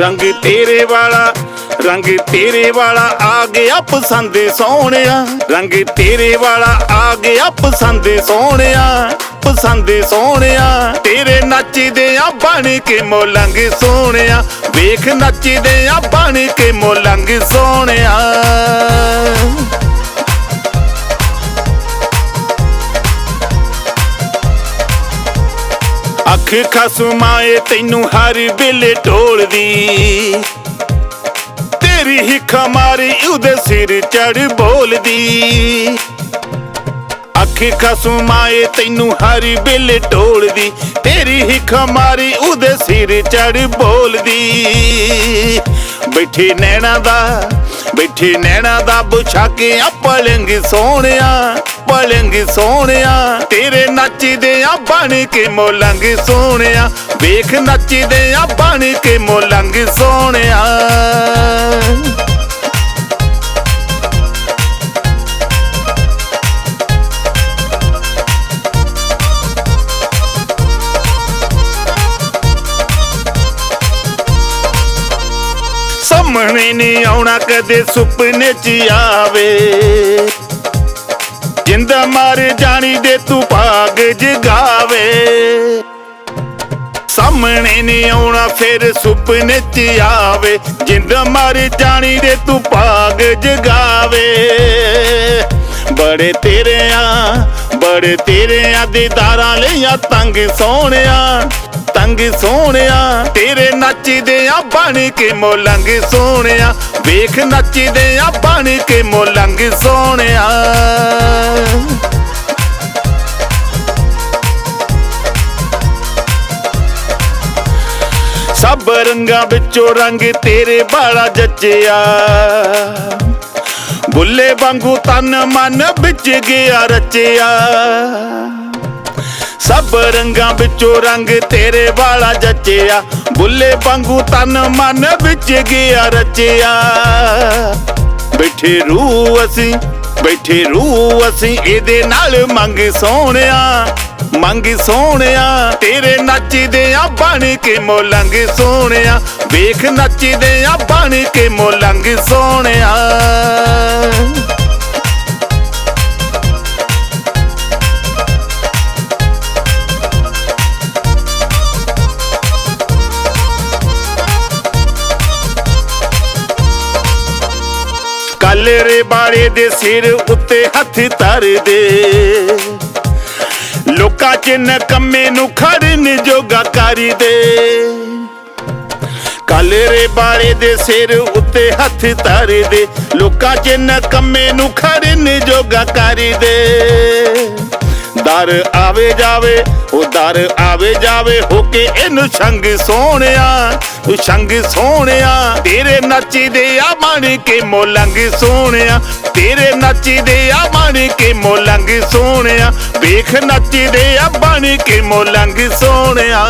ਰੰਗ ਤੇਰੇ ਵਾਲਾ, ਰੰਗ ਤੇਰੇ ਵਾਲਾ ਆ ਗਿਆ ਪਸੰਦ ਸੋਹਣਿਆ। ਰੰਗ ਤੇਰੇ ਵਾਲਾ ਆ ਗਿਆ ਪਸੰਦ ਸੋਹਣਿਆ ਪਸੰਦ ਸੋਹਣਿਆ। ਤੇਰੇ ਨੱਚਦੇ ਆ ਬਣ ਕੇ ਮੋਲੰਗ ਸੋਹਣਿਆ, ਵੇਖ ਨੱਚਦੇ ਆ ਬਣ ਕੇ ਮੋਲੰਗ ਸੋਹਣਿਆ। ਅੱਖ ਖਸਮਾਏ ਤੈਨੂੰ ਹਰ ਵੇਲੇ ਢੋਲਦੀ। ਤੇਰੀ ਹਿੱਖ ਮਾਰੀ ਉਹਦੇ ਸਿਰ ਚੜ ਬੋਲਦੀ। ਅੱਖ ਖਸਮਾਏ ਤੈਨੂੰ ਹਰ ਵੇਲੇ ਢੋਲਦੀ। ਤੇਰੀ ਹਿੱਖ ਮਾਰੀ ਉਹਦੇ ਸਿਰ ਚੜ ਬੋਲਦੀ। ਬੈਠੇ ਨੈਣਾ ਦਾ, ਬੈਠੇ ਨੈਣਾ ਦਾ ਬੁਛਾ ਕੇ ਆ ਸੋਹਣਿਆ ਪਲੰਗ ਸੋਹਣਿਆ, ਤੇਰੇ ਨੱਚਦੇ ਆ ਬਣ ਕੇ ਮੋਲੰਗ ਸੋਹਣਿਆ। ਵੇਖ ਨੱਚਦੇ ਆ ਬਣ ਕੇ ਮੋਲੰਗ ਸੋਹਣਿਆ। ਸਾਹਮਣੇ ਨਹੀਂ ਆਉਣਾ ਕਦੇ ਸੁਪਨੇ ਚ ਆਵੇ। ਜਿੰਦ ਮਾਰ ਜਾਣੀ ਦੇ ਤੂੰ ਭਾਗ ਜਗਾਵੇ। ਸਾਹਮਣੇ ਨਹੀਂ ਆਉਣਾ, ਫਿਰ ਸੁਪਨੇ ਚ ਆਵੇ। ਜਿੰਦ ਮਾਰ ਜਾਣੀ ਦੇ ਤੂੰ ਭਾਗ ਜਗਾਵੇ। ਬੜੇ ਤੇਰੇ ਆ ਬੜੇ ਤੇਰੇ ਆ ਦੀਦਾਰਾਂ ਲਈਆਂ ਤੰਗ ਸੋਹਣਿਆ ਤੰਗ ਸੋਹਣਿਆ। ਤੇਰੇ ਨੱਚਦੇ ਆ ਬਣ ਕੇ ਮੋਲੰਗ ਸੋਹਣਿਆ। ਵੇਖ ਨੱਚਦੇ ਆ ਬਣ ਕੇ ਮੋਲੰਗ ਸੋਹਣਿਆ। ਸਭ ਰੰਗਾਂ ਵਿੱਚੋਂ ਰੰਗ ਤੇਰੇ ਬਾਲਾ ਜੱਜਿਆ ਬੁੱਲੇ ਵਾਂਗੂ ਤਨ ਮਨ ਵਿੱਚ ਗਿਆ ਰਚਿਆ। ਸਭ ਰੰਗਾਂ ਵਿੱਚੋਂ ਰੰਗ ਤੇਰੇ ਵਾਲਾ ਜੱਚਿਆ। ਬੁੱਲੇ ਵਾਂਗੂ ਤਨ ਮਨ ਵਿੱਚ ਗਿਆ ਰਚਿਆ। ਬੈਠੇ ਰੂਹ ਅਸੀਂ, ਬੈਠੇ ਰੂਹ ਅਸੀਂ ਇਹਦੇ ਨਾਲ ਮੰਗ ਸੋਹਣਿਆ ਮੰਗ ਸੋਹਣਿਆ ਤੇਰੇ ਨੱਚਦੇ ਆ ਬਣ ਕੇ ਮੋਲੰਗ ਸੋਹਣਿਆ। ਵੇਖ ਨੱਚਦੇ ਆ ਬਣ ਕੇ ਮੋਲੰਗ ਸੋਹਣਿਆ। ਕਲਰੇ ਬਾੜੇ ਦੇ ਸਿਰ ਉੱਤੇ ਹੱਥ ਧਰਦੇ। ਲੋਕਾਂ ਚ ਨਕਮੇ ਨੂੰ ਖੜਨ ਜੋਗਾ ਕਰੀ ਦੇ ਕਲਰੇ ਬਾਰੇ ਦੇ ਸਿਰ ਉੱਤੇ ਹੱਥ ਧਰਦੇ। ਲੋਕਾਂ ਚ ਨਕਮੇ ਨੂੰ ਖੜਨ ਜੋਗਾ ਕਰੀ ਦੇ ਦਰ ਆਵੇ ਜਾਵੇ, ਉਹ ਦਰ ਆਵੇ ਜਾਵੇ ਹੋ ਕੇ ਇਹਨੂੰ ਸੰਗ ਸੋਹਣਿਆ ਉਹ ਸੰਗ ਸੋਹਣਿਆ। ਤੇਰੇ ਨੱਚਦੇ ਆ ਮਣ ਕੇ ਮੋਲੰਗ ਸੋਹਣਿਆ, ਤੇਰੇ ਨੱਚਦੇ ਆ ਮਣ ਕੇ ਮੋਲੰਗ ਸੋਹਣਿਆ, ਵੇਖ ਨੱਚਦੇ ਆ ਬਣ ਕੇ ਮੋਲੰਗ ਸੋਹਣਿਆ।